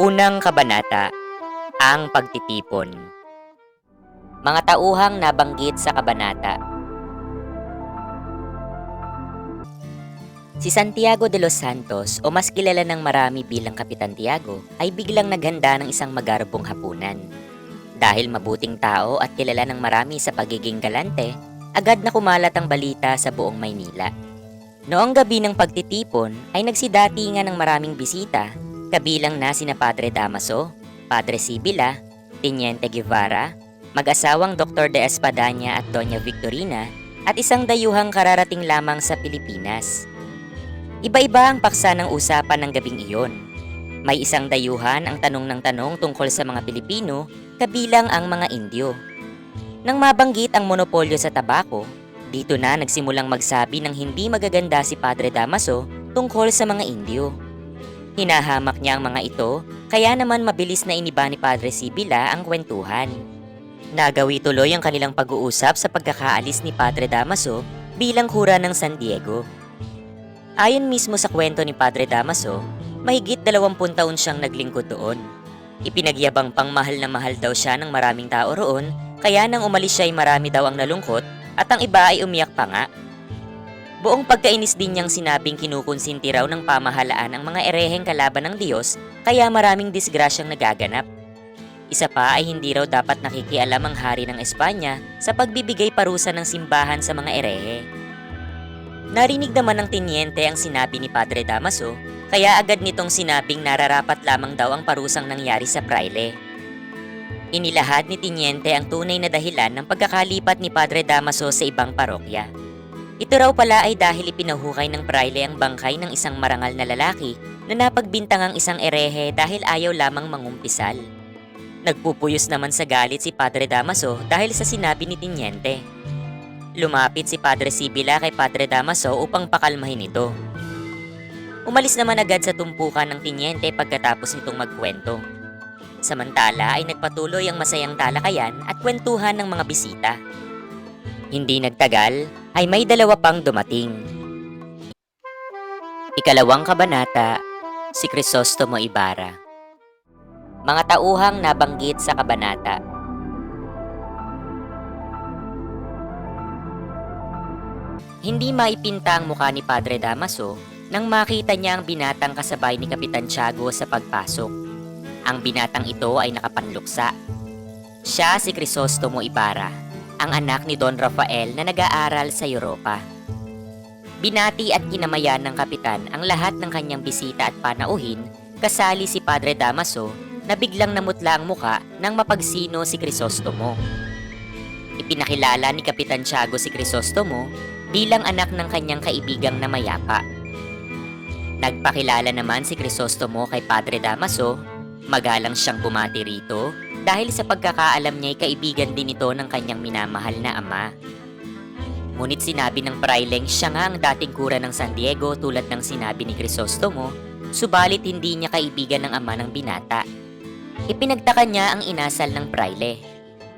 Unang kabanata, ang pagtitipon. Mga tauhang nabanggit sa kabanata. Si Santiago de los Santos o mas kilala ng marami bilang Kapitan Tiago ay biglang naghanda ng isang magarbong hapunan. Dahil mabuting tao at kilala ng marami sa pagiging galante, agad na kumalat ang balita sa buong Maynila. Noong gabi ng pagtitipon ay nagsidatingan ng maraming bisita kabilang na sina Padre Damaso, Padre Sibila, Teniente Guevara, mag-asawang Dr. De Espadanya at Doña Victorina at isang dayuhang kararating lamang sa Pilipinas. Iba-iba ang paksa ng usapan ng gabing iyon. May isang dayuhan ang tanong ng tanong tungkol sa mga Pilipino kabilang ang mga Indyo. Nang mabanggit ang monopolyo sa tabako, dito na nagsimulang magsabi ng hindi magaganda si Padre Damaso tungkol sa mga Indyo. Hinahamak niya ang mga ito, kaya naman mabilis na iniba ni Padre Sibila ang kwentuhan. Nagawi tuloy ang kanilang pag-uusap sa pagkakaalis ni Padre Damaso bilang kura ng San Diego. Ayon mismo sa kwento ni Padre Damaso, mahigit 20 taon siyang naglingkod doon. Ipinagyabang pang mahal na mahal daw siya ng maraming tao roon, kaya nang umalis siya ay marami daw ang nalungkot at ang iba ay umiyak pa nga. Buong pagkainis din niyang sinabing kinukonsinti raw ng pamahalaan ang mga ereheng kalaban ng Diyos kaya maraming disgrasyang nagaganap. Isa pa ay hindi raw dapat nakikialam ang hari ng Espanya sa pagbibigay parusa ng simbahan sa mga erehe. Narinig naman ng tinyente ang sinabi ni Padre Damaso, kaya agad nitong sinabing nararapat lamang daw ang parusang nangyari sa praile. Inilahad ni Tinyente ang tunay na dahilan ng pagkakalipat ni Padre Damaso sa ibang parokya. Ito raw pala ay dahil ipinahukay ng praile ang bangkay ng isang marangal na lalaki na napagbintang ang isang erehe dahil ayaw lamang mangumpisal. Nagpupuyos naman sa galit si Padre Damaso dahil sa sinabi ni Tinyente. Lumapit si Padre Sibila kay Padre Damaso upang pakalmahin ito. Umalis naman agad sa tumpukan ng Tinyente pagkatapos nitong magkwento. Samantala ay nagpatuloy ang masayang talakayan at kwentuhan ng mga bisita. Hindi nagtagal ay may dalawa pang dumating. Ikalawang kabanata, si Crisostomo Ibarra. Mga tauhang nabanggit sa kabanata. Hindi maipinta ang mukha ni Padre Damaso nang makita niya ang binatang kasabay ni Kapitan Tiago sa pagpasok. Ang binatang ito ay nakapanluksa. Siya si Crisostomo Ibarra, ang anak ni Don Rafael na nag-aaral sa Europa. Binati at kinamayan ng kapitan ang lahat ng kanyang bisita at panauhin, kasali si Padre Damaso na biglang namutla ang muka nang mapagsino si Crisostomo. Ipinakilala ni Kapitan Tiago si Crisostomo bilang anak ng kanyang kaibigang na mayapa. Nagpakilala naman si Crisostomo kay Padre Damaso, magalang siyang bumati rito dahil sa pagkakaalam niya ay kaibigan din ito ng kanyang minamahal na ama. Ngunit sinabi ng praileng siya nga ang dating kura ng San Diego tulad ng sinabi ni Crisostomo, subalit hindi niya kaibigan ng ama ng binata. Ipinagtaka niya ang inasal ng praile.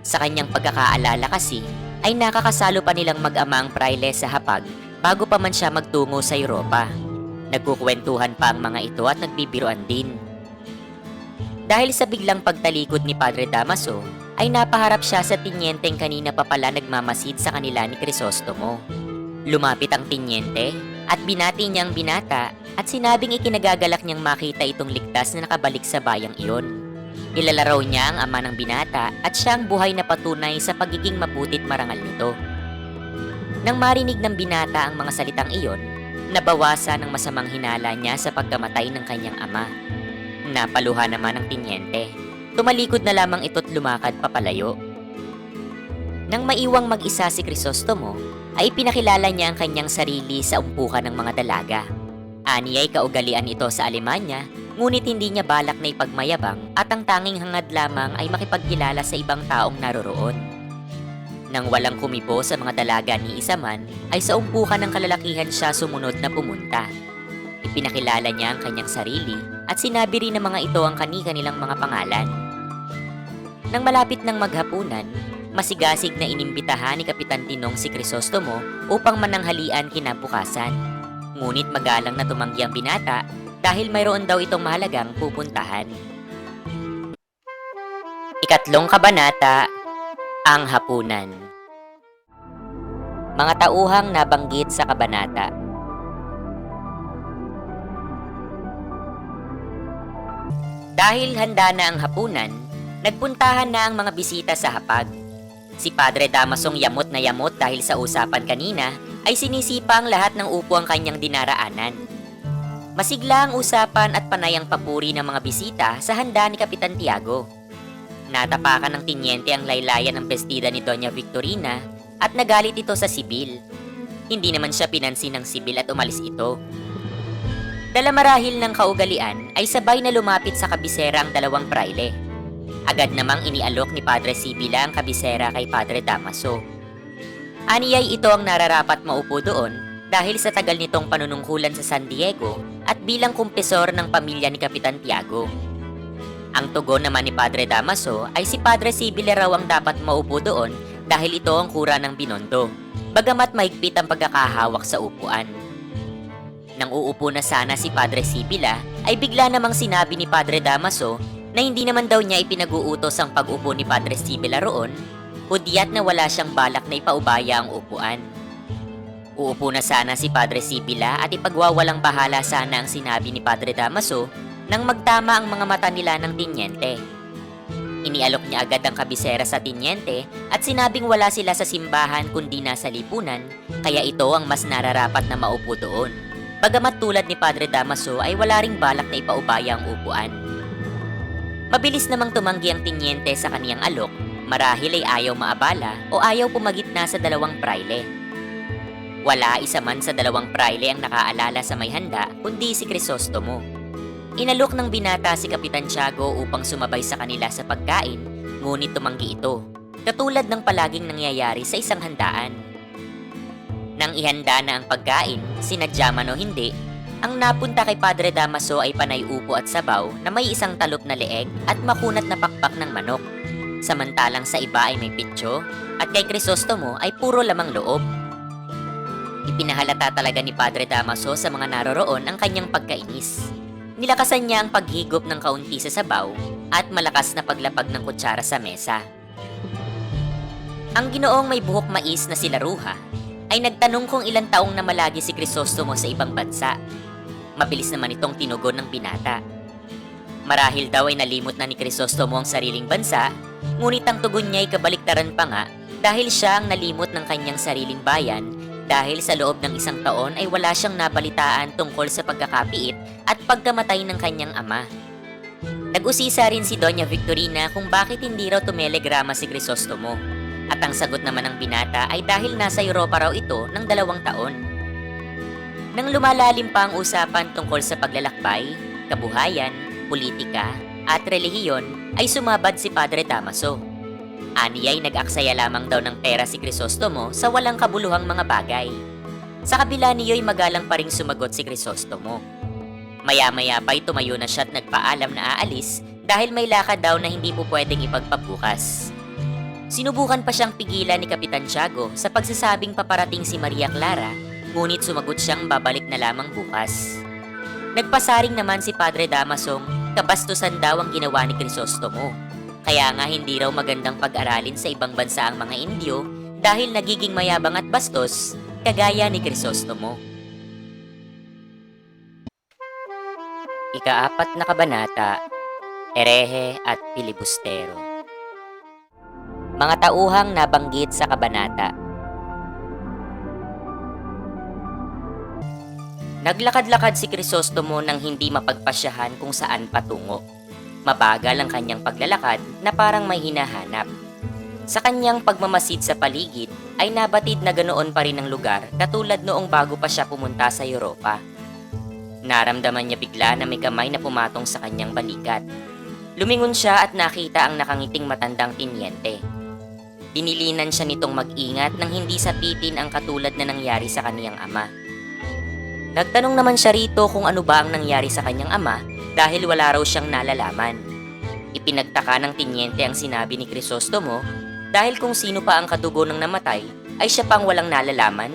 Sa kanyang pagkakaalala kasi, ay nakakasalo pa nilang mag-ama ang praile sa hapag bago pa man siya magtungo sa Europa. Nagkukwentuhan pa ang mga ito at nagbibiruan din. Dahil sa biglang pagtalikod ni Padre Damaso, ay napaharap siya sa tinyenteng kanina pa pala nagmamasid sa kanila ni Crisostomo. Lumapit ang tinyente at binati niya ang binata at sinabing ikinagagalak niyang makita itong ligtas na nakabalik sa bayang iyon. Ilalaraw niya ang ama ng binata at siya ang buhay na patunay sa pagiging mabutit marangal nito. Nang marinig ng binata ang mga salitang iyon, nabawasan ang masamang hinala niya sa pagkamatay ng kanyang ama. Napaluha naman ang tinyente. Tumalikod na lamang ito't lumakad papalayo. Nang maiwang mag-isa si Crisostomo, ay pinakilala niya ang kanyang sarili sa umpukan ng mga dalaga. Ani ay kaugalian ito sa Alemanya, ngunit hindi niya balak na ipagmayabang at ang tanging hangad lamang ay makipagkilala sa ibang taong naroroon. Nang walang kumibo sa mga dalaga ni Isaman, ay sa umpukan ng kalalakihan siya sumunod na pumunta. Ipinakilala niya ang kanyang sarili at sinabi rin ng mga ito ang kani-kanilang mga pangalan. Nang malapit ng maghapunan, masigasig na inimbitahan ni Kapitan Tinong si Crisostomo upang mananghalian kinabukasan. Ngunit magalang na tumanggi ang binata dahil mayroon daw itong mahalagang pupuntahan. Ikatlong kabanata, ang hapunan. Mga tauhang nabanggit sa kabanata. Dahil handa na ang hapunan, nagpuntahan na ang mga bisita sa hapag. Si Padre Damasong yamot na yamot dahil sa usapan kanina ay sinisipa ang lahat ng upo ang kanyang dinaraanan. Masigla ang usapan at panayang papuri ng mga bisita sa handa ni Kapitan Tiago. Natapakan ng tinyente ang laylayan ng bestida ni Doña Victorina at nagalit ito sa sibil. Hindi naman siya pinansin ng sibil at umalis ito. Dala marahil ng kaugalian ay sabay na lumapit sa kabisera ang dalawang praile. Agad namang inialok ni Padre Sibila ang kabisera kay Padre Damaso. Aniyay ito ang nararapat maupo doon dahil sa tagal nitong panunungkulan sa San Diego at bilang kumpesor ng pamilya ni Kapitan Tiago. Ang tugon naman ni Padre Damaso ay si Padre Sibila raw ang dapat maupo doon dahil ito ang kura ng Binondo, bagamat mahigpit ang pagkakahawak sa upuan. Nang uupo na sana si Padre Sibila, ay bigla namang sinabi ni Padre Damaso na hindi naman daw niya ipinag-uutos ang pag-upo ni Padre Sibila roon, hudyat na wala siyang balak na ipaubaya ang upuan. Uupo na sana si Padre Sibila at ipagwawalang bahala sana ang sinabi ni Padre Damaso nang magtama ang mga mata nila ng tinyente. Inialok niya agad ang kabisera sa tinyente at sinabing wala sila sa simbahan kundi nasa lipunan, kaya ito ang mas nararapat na maupo doon. Bagamat tulad ni Padre Damaso ay wala ring balak na ipaubaya ang upuan. Mabilis namang tumanggi ang tinyente sa kaniyang alok, marahil ay ayaw maabala o ayaw pumagitna sa dalawang praile. Wala isa man sa dalawang praile ang nakaalala sa may handa kundi si Crisostomo. Inalok ng binata si Kapitan Tiago upang sumabay sa kanila sa pagkain, ngunit tumanggi ito, katulad ng palaging nangyayari sa isang handaan. Nang ihanda na ang pagkain, sinadya man o hindi, ang napunta kay Padre Damaso ay panay upo at sabaw na may isang talop na leeg at makunat na pakpak ng manok. Samantalang sa iba ay may pitso at kay Crisostomo ay puro lamang loob. Ipinahalata talaga ni Padre Damaso sa mga naroroon ang kanyang pagkainis. Nilakasan niya ang paghigop ng kaunti sa sabaw at malakas na paglapag ng kutsara sa mesa. Ang ginoong may buhok mais na si Laruha ay nagtanong kung ilang taong na malagi si Crisostomo sa ibang bansa. Mabilis naman itong tinugon ng binata. Marahil daw ay nalimot na ni Crisostomo ang sariling bansa, ngunit ang tugon niya ay kabaliktaran pa nga dahil siya ang nalimot ng kanyang sariling bayan dahil sa loob ng isang taon ay wala siyang nabalitaan tungkol sa pagkakapiit at pagkamatay ng kanyang ama. Nag-usisa rin si Doña Victorina kung bakit hindi raw tumelegrama si Crisostomo. At ang sagot naman ng binata ay dahil nasa Europa raw ito ng dalawang taon. Nang lumalalim pa ang usapan tungkol sa paglalakbay, kabuhayan, politika, at relihiyon ay sumabad si Padre Damaso. Aniyay nag-aksaya lamang daw ng pera si Crisostomo sa walang kabuluhang mga bagay. Sa kabila niyo'y magalang pa ring sumagot si Crisostomo. Maya-maya pa'y tumayo na siya at nagpaalam na aalis dahil may lakad daw na hindi po pwedeng ipagpabukas. Sinubukan pa siyang pigilan ni Kapitan Tiago sa pagsasabing paparating si Maria Clara, ngunit sumagot siyang babalik na lamang bukas. Nagpasaring naman si Padre Damasong kabastusan daw ang ginawa ni Crisostomo. Kaya nga hindi raw magandang pag-aralin sa ibang bansa ang mga Indio dahil nagiging mayabang at bastos kagaya ni Crisostomo. Ikaapat na kabanata, Erehe at Pilibustero. Mga tauhang nabanggit sa kabanata. Naglakad-lakad si Crisostomo nang hindi mapagpasyahan kung saan patungo. Mabagal ang kanyang paglalakad na parang may hinahanap. Sa kanyang pagmamasid sa paligid ay nabatid na ganoon pa rin ang lugar katulad noong bago pa siya pumunta sa Europa. Naramdaman niya bigla na may kamay na pumatong sa kanyang balikat. Lumingon siya at nakita ang nakangiting matandang tinyente. Dinilinan siya nitong mag-ingat nang hindi sapitin ang katulad na nangyari sa kaniyang ama. Nagtanong naman siya rito kung ano ba ang nangyari sa kanyang ama dahil wala raw siyang nalalaman. Ipinagtaka ng tinyente ang sinabi ni Crisostomo dahil kung sino pa ang kadugo ng namatay ay siya pang walang nalalaman.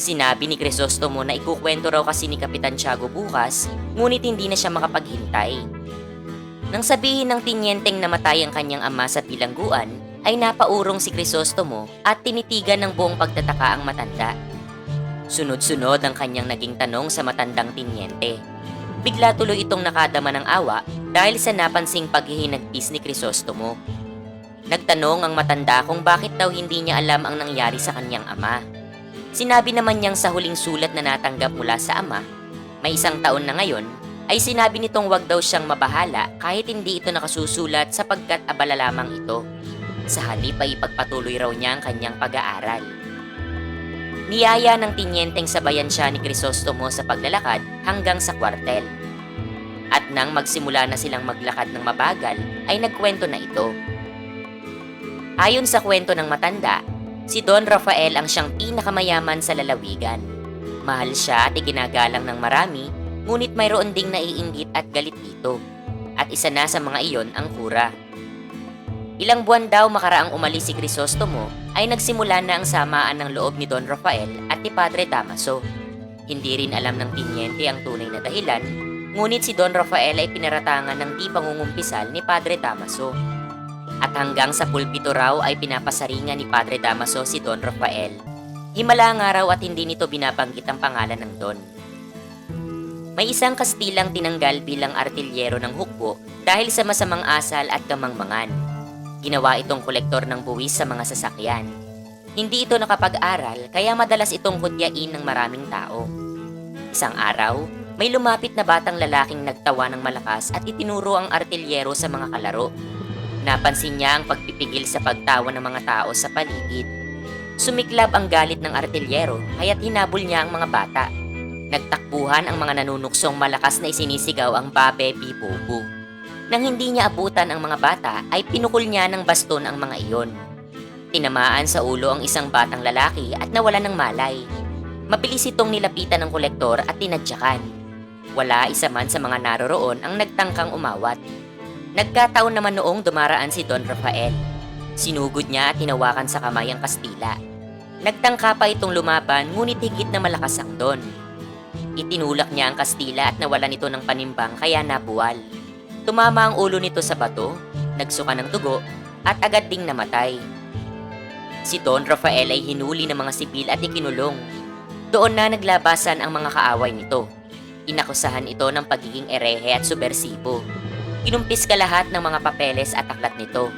Sinabi ni Crisostomo na ikukwento raw kasi ni Kapitan Tiago bukas ngunit hindi na siya makapaghintay. Nang sabihin ng tinyenteng namatay ang kanyang ama sa bilangguan, ay napaurong si Crisostomo at tinitigan ng buong pagtataka ang matanda. Sunod-sunod ang kanyang naging tanong sa matandang tinyente. Bigla tuloy itong nakadama ng awa dahil sa napansing paghihinagpis ni Crisostomo. Nagtanong ang matanda kung bakit daw hindi niya alam ang nangyari sa kanyang ama. Sinabi naman niyang sa huling sulat na natanggap mula sa ama, may isang taon na ngayon, ay sinabi nitong wag daw siyang mabahala kahit hindi ito nakasusulat sapagkat abala lamang ito. Sa halip ay ipagpatuloy raw niya ang kanyang pag-aaral. Niyaya ng tinyenteng sabayan siya ni Crisostomo sa paglalakad hanggang sa kwartel. At nang magsimula na silang maglakad ng mabagal, ay nagkwento na ito. Ayon sa kwento ng matanda, si Don Rafael ang siyang pinakamayaman sa lalawigan. Mahal siya at iginagalang ng marami, ngunit mayroon ding naiinggit at galit dito. At isa na sa mga iyon ang kura. Ilang buwan daw makaraang umalis si Crisostomo ay nagsimula na ang samaan ng loob ni Don Rafael at ni Padre Damaso. Hindi rin alam ng tinyente ang tunay na dahilan, ngunit si Don Rafael ay pinaratangan ng di pangungumpisal ni Padre Damaso. At hanggang sa pulpito raw ay pinapasaringan ni Padre Damaso si Don Rafael. Himala nga raw at hindi nito binabanggit ang pangalan ng Don. May isang Kastilang tinanggal bilang artilyero ng hukbo dahil sa masamang asal at kamangmangan. Ginawa itong kolektor ng buwis sa mga sasakyan. Hindi ito nakapag-aral kaya madalas itong hudyain ng maraming tao. Isang araw, may lumapit na batang lalaking nagtawa ng malakas at itinuro ang artilyero sa mga kalaro. Napansin niya ang pagpipigil sa pagtawa ng mga tao sa paligid. Sumiklab ang galit ng artilyero kaya't hinabol niya ang mga bata. Nagtakbuhan ang mga nanunuksong malakas na isinisigaw ang babe bibubu. Nang hindi niya abutan ang mga bata ay pinukul niya ng baston ang mga iyon. Tinamaan sa ulo ang isang batang lalaki at nawalan ng malay. Mabilis itong nilapitan ng kolektor at tinadyakan. Wala isa man sa mga naroroon ang nagtangkang umawat. Nagkataon naman noong dumaraan si Don Rafael. Sinugod niya at hinawakan sa kamay ang Kastila. Nagtangka pa itong lumaban ngunit higit na malakas ang Don. Itinulak niya ang Kastila at nawalan ito ng panimbang kaya nabuwal. Tumama ang ulo nito sa bato, nagsuka ng dugo, at agad ding namatay. Si Don Rafael ay hinuli ng mga sibil at ikinulong. Doon na naglabasan ang mga kaaway nito. Inakusahan ito ng pagiging erehe at subversibo. Kinumpis ka lahat ng mga papeles at aklat nito.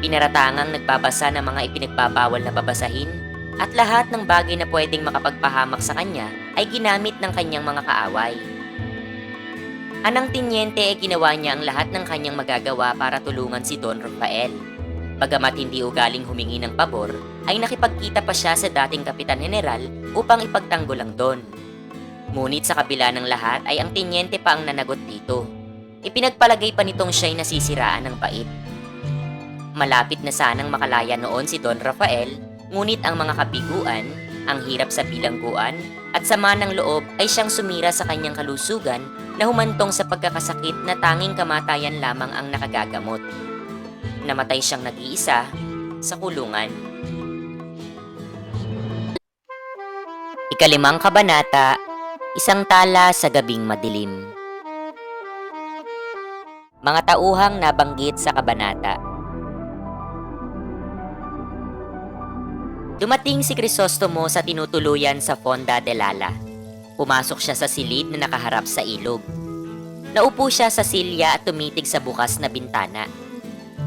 Pinaratangang nagbabasa ng mga ipinagbabawal na babasahin at lahat ng bagay na pwedeng makapagpahamak sa kanya ay ginamit ng kanyang mga kaaway. Anang tinyente ay ginawa niya ang lahat ng kanyang magagawa para tulungan si Don Rafael. Bagamat hindi ugaling humingi ng pabor, ay nakipagkita pa siya sa dating Kapitan General upang ipagtanggol ang Don. Ngunit sa kabila ng lahat ay ang tinyente pa ang nanagot dito. Ipinagpalagay pa nitong siya'y nasisiraan ng pait. Malapit na sanang makalaya noon si Don Rafael, ngunit ang mga kabiguan, ang hirap sa bilangguan, at sama ng loob ay siyang sumira sa kanyang kalusugan na humantong sa pagkakasakit na tanging kamatayan lamang ang nakagagamot. Namatay siyang nag-iisa sa kulungan. Ikalimang kabanata, isang tala sa gabing madilim. Mga tauhang nabanggit sa kabanata. Dumating si Crisostomo sa tinutuluyan sa Fonda de Lala. Pumasok siya sa silid na nakaharap sa ilog. Naupo siya sa silya at tumitig sa bukas na bintana.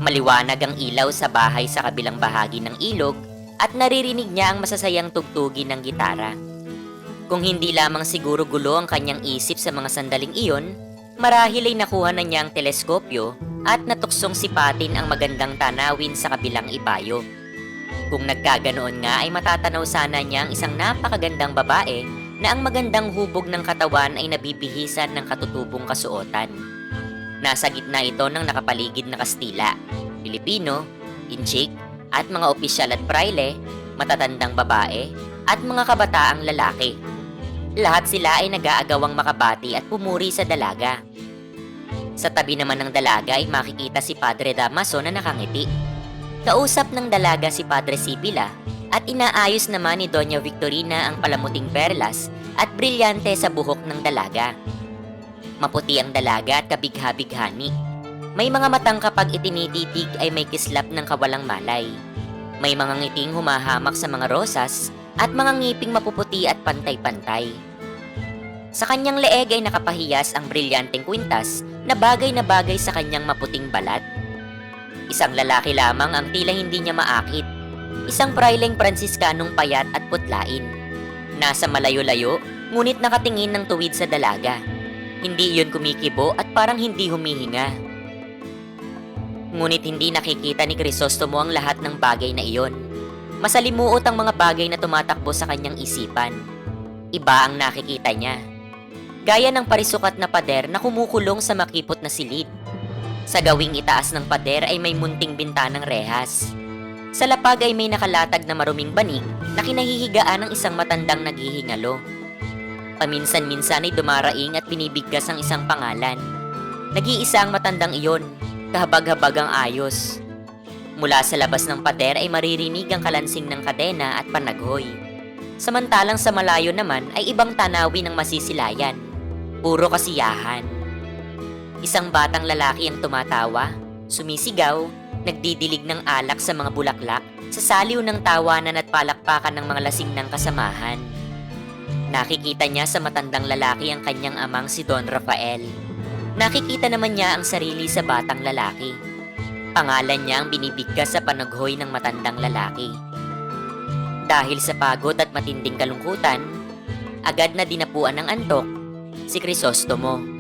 Maliwanag ang ilaw sa bahay sa kabilang bahagi ng ilog at naririnig niya ang masasayang tugtugin ng gitara. Kung hindi lamang siguro gulo ang kanyang isip sa mga sandaling iyon, marahil ay nakuha na niya ang teleskopyo at natuksong sipatin ang magandang tanawin sa kabilang ibayo. Kung nagkaganoon nga ay matatanaw sana niya ang isang napakagandang babae na ang magandang hubog ng katawan ay nabibihisan ng katutubong kasuotan. Nasa gitna ito ng nakapaligid na Kastila, Pilipino, Inchik, at mga opisyal at praile, matatandang babae, at mga kabataang lalaki. Lahat sila ay nag-aagawang makabati at pumuri sa dalaga. Sa tabi naman ng dalaga ay makikita si Padre Damaso na nakangiti. Kausap ng dalaga si Padre Sibila at inaayos naman ni Doña Victorina ang palamuting perlas at brilyante sa buhok ng dalaga. Maputi ang dalaga at kabigha-bighani. May mga matang kapag itinititig ay may kislap ng kawalang malay. May mga ngiting humahamak sa mga rosas at mga ngiping mapuputi at pantay-pantay. Sa kanyang leeg ay nakapahiyas ang brilyanteng kwintas na bagay na bagay sa kanyang maputing balat. Isang lalaki lamang ang tila hindi niya maakit. Isang praileng Pransiskanong payat at putlain. Nasa malayo-layo, ngunit nakatingin ng tuwid sa dalaga. Hindi iyon kumikibo at parang hindi humihinga. Ngunit hindi nakikita ni Crisostomo ang lahat ng bagay na iyon. Masalimuot ang mga bagay na tumatakbo sa kanyang isipan. Iba ang nakikita niya. Gaya ng parisukat na pader na kumukulong sa makipot na silid. Sa gawing itaas ng pader ay may munting bintanang rehas. Sa lapag ay may nakalatag na maruming banig na kinahihigaan ng isang matandang naghihingalo. Paminsan-minsan ay dumaraing at binibigkas ang isang pangalan. Nag-iisa ang matandang iyon, kahabag-habag ang ayos. Mula sa labas ng pader ay maririnig ang kalansing ng kadena at panaghoy. Samantalang sa malayo naman ay ibang tanawin ng masisilayan. Puro kasiyahan. Isang batang lalaki ang tumatawa, sumisigaw, nagdidilig ng alak sa mga bulaklak, sa saliw ng tawanan at palakpakan ng mga lasing ng kasamahan. Nakikita niya sa matandang lalaki ang kanyang amang si Don Rafael. Nakikita naman niya ang sarili sa batang lalaki. Pangalan niya ang binibigkas sa panaghoy ng matandang lalaki. Dahil sa pagod at matinding kalungkutan, agad na dinapuan ng antok si Crisostomo.